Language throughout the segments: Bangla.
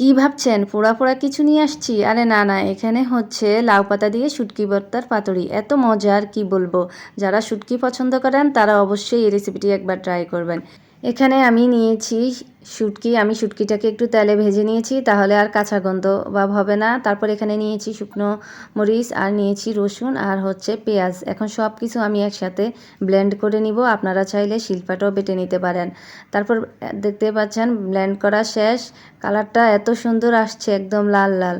কি ভাবছেন? পোড়া পোড়া কিছু নিয়ে আসছি? আরে না না, এখানে হচ্ছে লাউ পাতা দিয়ে শুটকি ভর্তার পাতুরি। এত মজার কি বলব? যারা শুটকি পছন্দ করেন, তারা অবশ্যই এই রেসিপিটি একবার ট্রাই করবেন। এখানে আমি নিয়েছি শুটকি, আমি শুটকিটাকে একটু তেলে ভেজে নিয়েছি, তাহলে আর কাঁচা গন্ধ ভাব হবে না। তারপর এখানে নিয়েছি শুকনো মরিচ, আর নিয়েছি রসুন, আর হচ্ছে পেঁয়াজ। এখন সব কিছু আমি একসাথে ব্লেন্ড করে নিব। আপনারা চাইলে শিল্পাটাও বেটে নিতে পারেন। তারপর দেখতে পাচ্ছেন, ব্লেন্ড করা শেষ। কালারটা এত সুন্দর আসছে, একদম লাল লাল।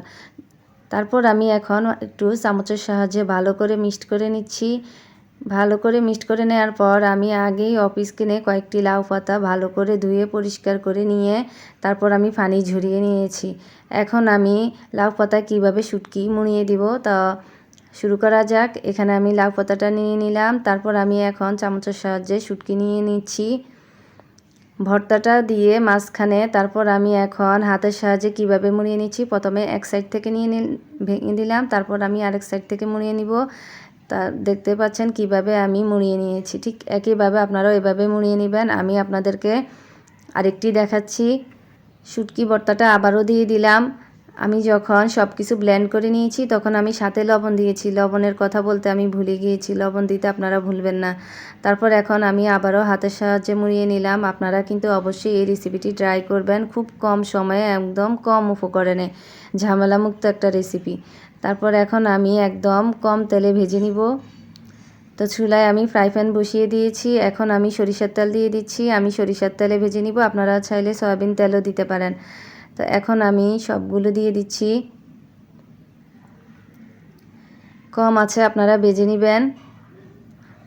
তারপর আমি এখন একটু চামচের সাহায্যে ভালো করে মিক্সড করে নিচ্ছি। ভালো করে মিক্সড করে নেওয়ার পর আমি আগেই অফিস কিনে কয়েকটি লাউ পাতা ভালো করে ধুয়ে পরিষ্কার করে নিয়ে তারপর আমি পানি ঝরিয়ে নিয়েছি। এখন আমি লাউ পাতা কীভাবে শুটকি মুড়িয়ে দিব তা শুরু করা যাক। এখানে আমি লাউ পাতাটা নিয়ে নিলাম, তারপর আমি এখন চামচের সাহায্যে শুটকি নিয়ে নিচ্ছি। ভর্তাটা দিয়ে মাঝখানে তারপর আমি এখন হাতের সাহায্যে কীভাবে মুড়িয়ে নিচ্ছি প্রথমে এক সাইড থেকে নিয়ে ভেঙে দিলাম তারপর আমি আরেক সাইড থেকে মুড়িয়ে নিব। তা দেখতে পাচ্ছেন কীভাবে আমি মুড়িয়ে নিয়েছি। ঠিক একইভাবে আপনারাও এভাবে মুড়িয়ে নেবেন। আমি আপনাদেরকে আরেকটি দেখাচ্ছি। শুটকি ভর্তাটা আবারও দিয়ে দিলাম। আমি যখন সব কিছু ব্ল্যান্ড করে নিয়েছি, তখন আমি সাথে লবণ দিয়েছি। লবণের কথা বলতে আমি ভুলে গিয়েছি। লবণ দিতে আপনারা ভুলবেন না। তারপর এখন আমি আবারও হাতের সাহায্যে মুড়িয়ে নিলাম। আপনারা কিন্তু অবশ্যই এই রেসিপিটি ট্রাই করবেন। খুব কম সময়ে, একদম কম উপকরণে। ঝামেলামুক্ত একটা রেসিপি তারপর এখন আমি একদম কম তেলে ভেজে নিব। তো চুলায় আমি ফ্রাই প্যান বসিয়ে দিয়েছি। এখন আমি সরিষার তেল দিয়ে দিচ্ছি। আমি সরিষার তেলে ভেজে নিব। আপনারা চাইলে সয়াবিন তেলও দিতে পারেন। তো এখন আমি সবগুলো দিয়ে দিচ্ছি। কম আছে, আপনারা বেজে নেবেন।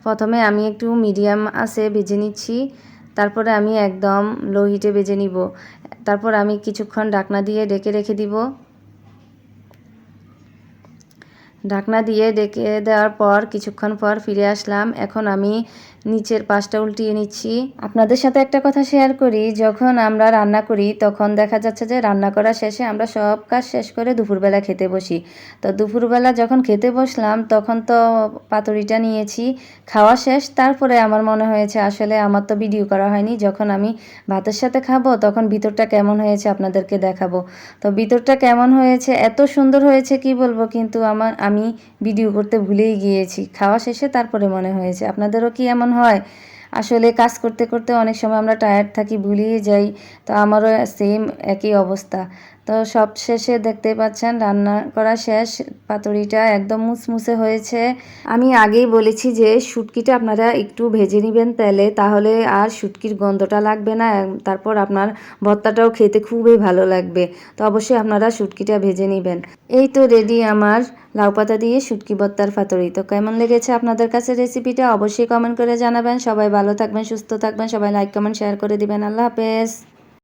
প্রথমে আমি একটু মিডিয়াম আছে বেজে নিচ্ছি। তারপরে আমি একদম লো হিটে বেজে নিব। তারপর আমি কিছুক্ষণ ডাকনা দিয়ে ডেকে রেখে দিব। ঢাকনা দিয়ে ডেকে দেওয়ার পর কিছুক্ষণ পর ফিরে আসলাম। এখন আমি নিচের পাশটা উল্টিয়ে নিচ্ছি। আপনাদের সাথে একটা কথা শেয়ার করি, যখন আমরা রান্না করি, তখন দেখা যাচ্ছে যে রান্না করা শেষে আমরা সব কাজ শেষ করে দুপুরবেলা খেতে বসি। তো দুপুরবেলা যখন খেতে বসলাম, তখন তো পাতুরিটা নিয়েছি, খাওয়া শেষ। তারপরে আমার মনে হয়েছে, আসলে আমার তো ভিডিও করা হয়নি, যখন আমি ভাতের সাথে খাব, তখন ভিতরটা কেমন হয়েছে আপনাদেরকে দেখাবো। তো ভিতরটা কেমন হয়েছে, এত সুন্দর হয়েছে, কি বলব? কিন্তু আমার আমি ভিডিও করতে ভুলেই গিয়েছি। খাওয়া শেষে তারপরে মনে হয়েছে, আপনাদেরও কি এমন হয়? আসলে কাজ করতে করতে অনেক সময় আমরা টায়ার্ড থাকি ভুলিয়ে যাই, তো আমারও সেম একই অবস্থা। তো সব শেষে দেখতে পাচ্ছেন রান্না করা শেষ পাতুরিটা একদম মুসমুসে হয়েছে। আমি আগেই বলেছি যে শুটকিটা আপনারা একটু ভেজে নেবেন তেলে, তাহলে আর শুটকির গন্ধটা লাগবে না তারপর আপনার ভর্তাটাও খেতে খুবই ভালো লাগবে। তো অবশ্যই আপনারা শুটকিটা ভেজে নেবেন। এই তো রেডি আমার লাউ পাতা দিয়ে শুটকি ভর্তার পাতুরি তো কেমন লেগেছে আপনাদের কাছে রেসিপিটা অবশ্যই কমেন্ট করে জানাবেন। সবাই ভালো থাকবেন, সুস্থ থাকবেন, সবাই লাইক, কমেন্ট, শেয়ার করে দিবেন। আল্লাহ হাফেজ।